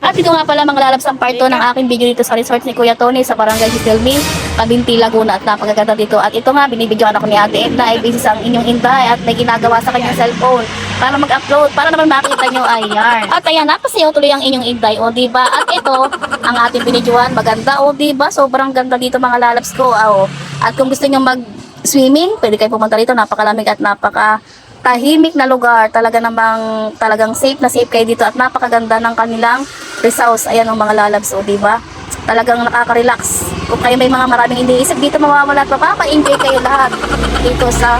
At ito nga pala mga lalabs ang part 2 ng aking video dito sa resort ni Kuya Tony sa Barangay Hisilmi, Kabinti, Laguna at napakaganda dito. At ito nga, binibidyoan ako ni Ate Edna ay busy sa ang inyong inday at may ginagawa sa kanyang cellphone para mag-upload, para naman makita nyo ay yarn. At ayan, napasayaw tuloy ang inyong inday, o diba? At ito, ang ating binidyoan, maganda, o diba? Sobrang ganda dito mga lalabs ko. Ah, o. At kung gusto nyo mag-swimming, pwede kayo pumunta rito, napakalamig at napaka tahimik na lugar. Talaga namang talagang safe na safe kayo dito at napakaganda ng kanilang resource. Ayan ang mga lalabs, o diba? Talagang nakaka-relax. Kung kayo may mga maraming iniisip dito mawawala at mapapa-enjoy kayo lahat dito sa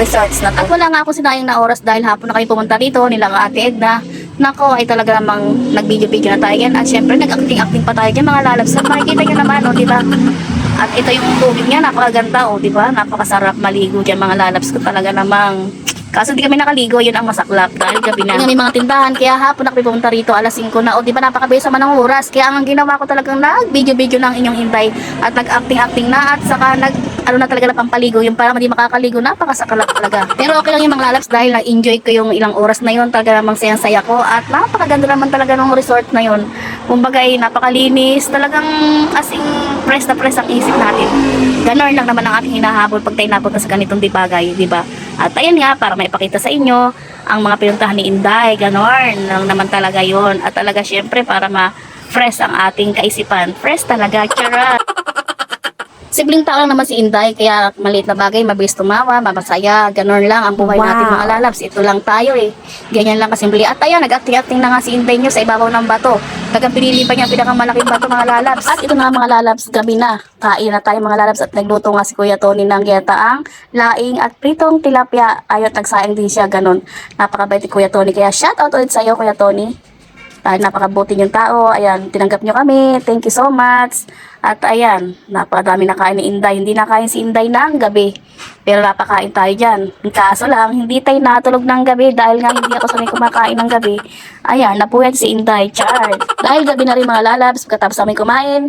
resorts na to. At wala nga ako sinayang na oras dahil hapon na kayo pumunta dito nila nga Ate Edna. Nako, ay talaga namang nag-video-video na tayo yan. At syempre, nag-acting-acting pa tayo dyan mga lalabs. At makikita nyo naman, o diba? At ito yung tubig niya, napakaganda, o diba? Napakasarap maligo dyan mga lalabs ko talaga namang Kaso di kami nakaligo, yun ang masaklap dahil gabi na. May mga tindahan, kaya hapon kami pumunta rito, alas 5 na. O di ba napakabilis naman ng oras. Kaya ang ginawa ko talagang nag-video-video ng inyong intay at nag-acting-acting na at saka nag ano na talaga na pampaligo, yung parang hindi makakaligo, napakasakalap talaga. Pero okay lang yung mga lalabs dahil na-enjoy ko yung ilang oras na yun, talaga namang sayang-saya ko at napakaganda naman talaga ng resort na yun. Kumbaga ay napakalinis, talagang as in press na press ang isip natin. Ganon lang naman ang ating hinahabol pag tayo napunta sa ganitong dibagay, di ba? At ayan nga, para maipakita sa inyo ang mga pinuntahan ni Inday, ganon lang naman talaga yon At talaga syempre para ma-fresh ang ating kaisipan. Fresh talaga, charot! Sibling tao lang naman si Inday, kaya maliit na bagay, mabilis tumawa, mabasaya, ganun lang ang buhay Wow. natin mga lalabs. Ito lang tayo eh. Ganyan lang kasimple. At ayan, nag-acting-acting na nga si Inday nyo sa ibabaw ng bato. Tagang pinili pa niya pinakamalaking bato mga lalabs. At ito na mga lalabs, gabi na. Kain na tayo mga lalabs at nagluto nga si Kuya Tony ng getaang, laing at pritong tilapia. Ayot, nagsaing din siya, ganun. Napakabait ni Kuya Tony. Kaya shout out ulit sa iyo Kuya Tony. Dahil napakabuti yung tao. Ayan, tinanggap nyo kami. Thank you so much. At ayan, napakadami na kain ni Inday. Hindi na kain si Inday ng gabi. Pero napakain tayo dyan. Kaso lang, hindi tayo natulog ng gabi dahil nga hindi ako sanay kumakain ng gabi. Ayan, napuyat si Inday. Char. Dahil gabi na rin mga lalabs, pagkatapos namin kumain,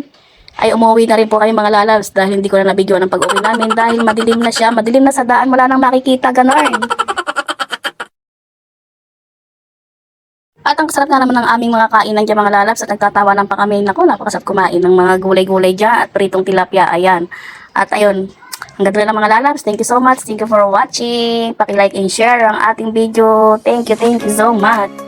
ay umuwi na rin po kayo mga lalabs dahil hindi ko na nabidyo ng pag-uwi namin dahil madilim na siya. Madilim na sa daan, wala nang makikita, ganon. At ang sarap nga naman ng aming mga kainan dyan mga lalabs at nagtatawanan pa kami. Naku, napakasarap kumain ng mga gulay-gulay dyan at pritong tilapia. Ayan. At ayun, hanggang doon lang mga lalabs. Thank you so much. Thank you for watching. Paki-like and share ang ating video. Thank you, thank you so much.